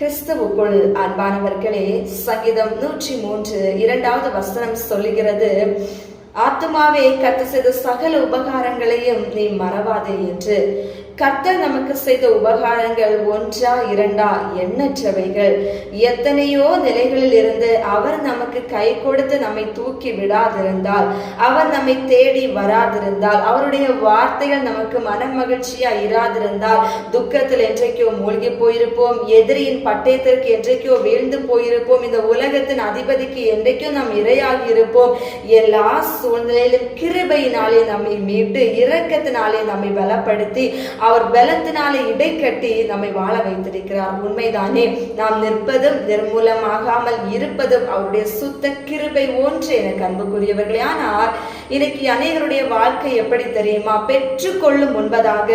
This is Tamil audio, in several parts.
கிறிஸ்துவுக்குள் அன்பானவர்களே சங்கீதம் நூற்றி மூன்று இரண்டாவது வசனம் சொல்லுகிறது ஆத்மாவே கத்து செய்த சகல உபகாரங்களையும் நீ மறவாதே என்று. கர்த்தர் நமக்கு செய்த உபகாரங்கள் ஒன்றா இரண்டா எண்ணற்றவைகள். எத்தனையோ நிலைகளில் இருந்து அவர் நமக்கு கை கொடுத்து நம்மை தூக்கி விடாதிருந்தால் அவர் நம்மை தேடி வராதிருந்தால் அவருடைய வார்த்தைகள் நமக்கு மன மகிழ்ச்சியா இராதிருந்தால் துக்கத்தில் என்றைக்கோ மூழ்கி போயிருப்போம் எதிரியின் பட்டயத்திற்கு என்றைக்கோ வீழ்ந்து போயிருப்போம் இந்த உலகத்தின் அதிபதிக்கு என்றைக்கும் நாம் இரையாகி இருப்போம். எல்லா சூழ்நிலையிலும் கிருபையினாலே நம்மை மீட்டு இரக்கத்தினாலே நம்மை பலப்படுத்தி அவர் பலத்தினாலே இடைக்கட்டி நம்மை வாழ வைத்திருக்கிறார். உண்மைதானே நாம் நிற்பதும் நிர்மூலமாகாமல் இருப்பதும் அவருடைய சுத்த கிருபை ஒன்று எனக்கு அன்புக்குரியவர்களே. ஆனால் இன்னைக்கு அநேகருடைய வாழ்க்கை எப்படி தெரியுமா? பெற்றுக்கொள்ளும் முன்பதாக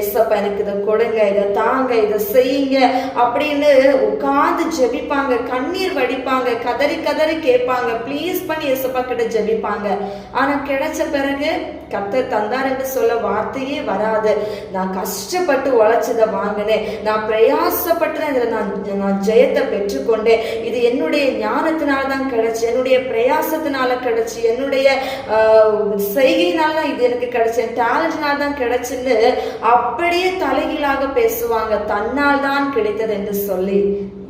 எஸ்அப்பா எனக்கு இதை கொடுங்க இதை தாங்க இதை செய்யுங்க அப்படின்னு உட்கார்ந்து ஜெபிப்பாங்க கண்ணீர் வடிப்பாங்க கதறி கதறி கேட்பாங்க. ப்ளீஸ் பண்ணி எஸ்அப்பா கிட்ட ஜெபிப்பாங்க. ஆனா கிடைச்ச பிறகு கத்தர் தந்தார் என்று சொல்ல வார்த்தையே வராது. நான் கஷ்டப்பட்டு உழைச்சதை வாங்கினேன். நான் பிரயாசப்பட்டு இதில் நான் நான் ஜெயத்தை பெற்றுக்கொண்டேன். இது என்னுடைய ஞானத்தினால தான் கிடைச்சு என்னுடைய பிரயாசத்தினால கிடைச்சு என்னுடைய செய்கையினால தான் இது எனக்கு கிடைச்சு என் டேலண்ட்னால தான் கிடைச்சுன்னு அப்படியே தலைகீழாக பேசுவாங்க. தன்னால் தான் கிடைத்தது என்று சொல்லி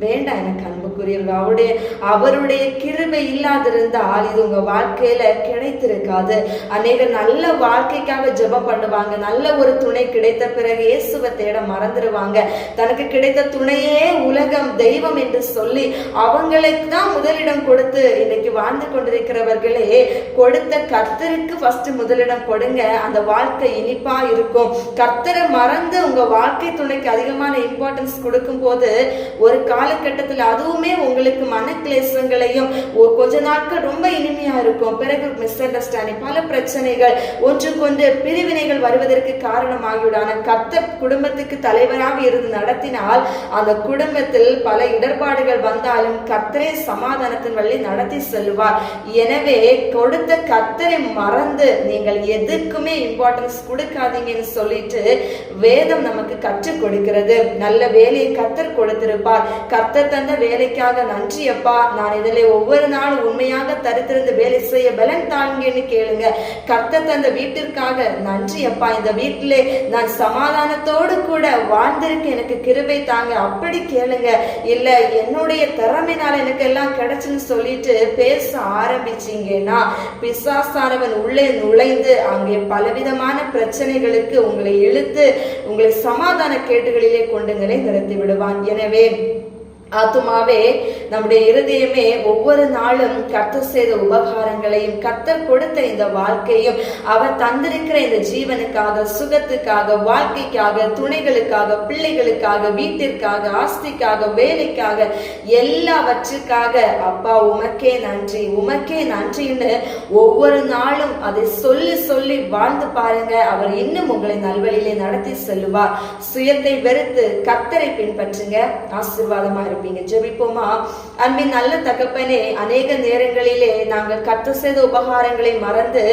வேண்டாம் எனக்கு அன்புக்குரியவங்க அவருடைய அவருடைய கிருபை இல்லாதிருந்தால் இது உங்க வாழ்க்கையில கிடைத்திருக்காது. அநேக நல்ல வாழ்க்கைக்காக ஜெபம் பண்ணுவாங்க. நல்ல ஒரு துணை கிடைத்த பிறகு இயேசுவை தேட மறந்துடுவாங்க. தனக்கு கிடைத்த துணையே உலகம் தெய்வம் என்று சொல்லி அவங்களுக்கு தான் முதலிடம் கொடுத்து இன்னைக்கு வாழ்ந்து கொண்டிருக்கிறவர்களே கொடுத்த கர்த்தருக்கு ஃபர்ஸ்ட் முதலிடம் கொடுங்க. அந்த வாழ்க்கை இனிப்பா இருக்கும். கர்த்தரை மறந்து உங்க வாழ்க்கை துணைக்கு அதிகமான இம்பார்ட்டன்ஸ் கொடுக்கும் போது ஒரு காலகட்டத்தில் அதுவுமே உங்களுக்கு மன கிளேசங்களையும் கொஞ்ச நாட்கள் ரொம்ப இனிமையா இருக்கும். பிறகு மிஸ் அண்டர்ஸ்டாண்டிங் பல பிரச்சனைகள் ஒன்றுக்கொன்று பிரிவினைகள் வருவதற்கு காரணமாகிவிடான கத்த குடும்பத்துக்கு தலைவராக இருந்து நடத்தினால் அந்த குடும்பத்தில் பல இடர்பாடுகள் வந்தாலும் கத்தரே சமாதானத்தின் வழி நடத்தி செல்வார் எனவே கொடுத்த கத்தரை மறந்து நீங்கள் எதுக்குமே இம்பார்ட்டன்ஸ் கொடுக்காதீங்கன்னு சொல்லிட்டு வேதம் நமக்கு கற்றுக் கொடுக்கிறது. நல்ல வேலையை கத்தர் கொடுத்திருப்பார். கர்த்த தந்த வேலைக்காக நன்றி அப்பா. நான் இதில் ஒவ்வொரு நாளும் உண்மையாக தருத்திருந்து வேலை செய்ய பலன் தாங்கன்னு கேளுங்க. கர்த்த தந்த வீட்டிற்காக நன்றி அப்பா. இந்த வீட்டிலே நான் சமாதானத்தோடு கூட வாழ்ந்திருக்க எனக்கு கிருபை தாங்க. அப்படி கேளுங்க. இல்லை என்னுடைய திறமைனால எனக்கு எல்லாம் கிடைச்சுன்னு சொல்லிட்டு பேச ஆரம்பிச்சீங்கன்னா பிசாசானவன் உள்ளே நுழைந்து அங்கே பலவிதமான பிரச்சனைகளுக்கு உங்களை இழுத்து உங்களை சமாதான கேட்டுகளிலே கொண்டுங்களை நிறுத்தி விடுவான். எனவே ஆத்துமாவே நம்முடைய இருதயமே ஒவ்வொரு நாளும் கர்த்தர் செய்த உபகாரங்களையும் கர்த்தர் கொடுத்த இந்த வாழ்க்கையும் அவர் தந்திருக்கிற இந்த ஜீவனுக்காக சுகத்துக்காக வாழ்க்கைக்காக துணைகளுக்காக பிள்ளைகளுக்காக வீட்டிற்காக ஆஸ்திக்காக வேலைக்காக எல்லாவற்றுக்காக அப்பா உமக்கே நன்றி உமக்கே நன்றின்னு ஒவ்வொரு நாளும் அதை சொல்லி சொல்லி வாழ்ந்து பாருங்க. அவர் இன்னும் உங்களை நல்வழியிலே நடத்தி செல்லுவார். சுயத்தை வெறுத்து கர்த்தரை பின்பற்றுங்க. ஆசீர்வாதமா இருப்பீங்க ஜெபிப்போமா? அன்பின் நல்ல தகப்பனே அநேக நேரங்களிலே நாங்கள் கற்று செய்த உபகாரங்களை மறந்து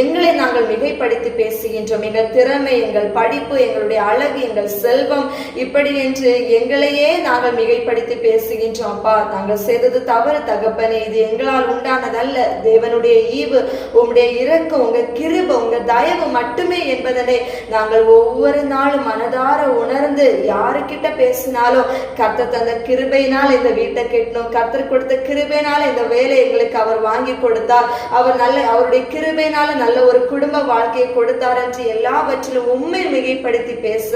எங்களை நாங்கள் மிகைப்படுத்தி பேசுகின்றோம். எங்கள் திறமை எங்கள் படிப்பு எங்களுடைய அழகு எங்கள் செல்வம் இப்படி என்று எங்களையே நாங்கள் மிகைப்படுத்தி பேசுகின்றோம். அப்பா நாங்கள் செய்தது தவறு தகப்பனே. இது எங்களால் உண்டானதல்ல. தேவனுடைய ஈவு உங்களுடைய இறக்கம் உங்க கிருப உங்க தயவு மட்டுமே என்பதனை நாங்கள் ஒவ்வொரு நாளும் மனதார உணர்ந்து யாருக்கிட்ட பேசினாலும் கர்த்தர் தந்த கிருபையினால் இந்த வீட்டை கட்டணும். கத்தர் கொடுத்த கிருபையினால இந்த வேலை எங்களுக்கு அவர் வாங்கி கொடுத்தார். அவர் நல்ல அவருடைய கிருபையினால நல்ல ஒரு குடும்ப வாழ்க்கையை கொடுத்தார் என்று எல்லாவற்றிலும் உண்மை மிகைப்படுத்தி பேச.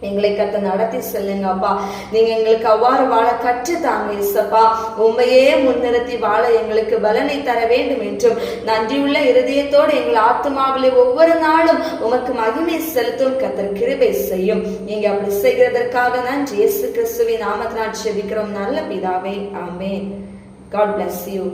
எங்களை கத்த நடத்தி செல்லுங்க அப்பா. நீங்க எங்களுக்கு அவ்வாறு வாழ கற்று தாங்க இசப்பா உண்மையே முன்னிறுத்தி வாழ எங்களுக்கு பலனை தர வேண்டும் என்றும் நன்றியுள்ள இருதயத்தோடு எங்கள் ஆத்மாவிலே ஒவ்வொரு நாளும் உமக்கு மகிமை செலுத்தும் கத்தர் கிருபை செய்யும். நீங்க அப்படி செய்கிறதற்காக நான் ஜேசு கிறிஸ்துவின் நாமத்தினால் செபிக்கிறோம். நல்ல பிதாவே ஆமே காட் பிளஸ் யூ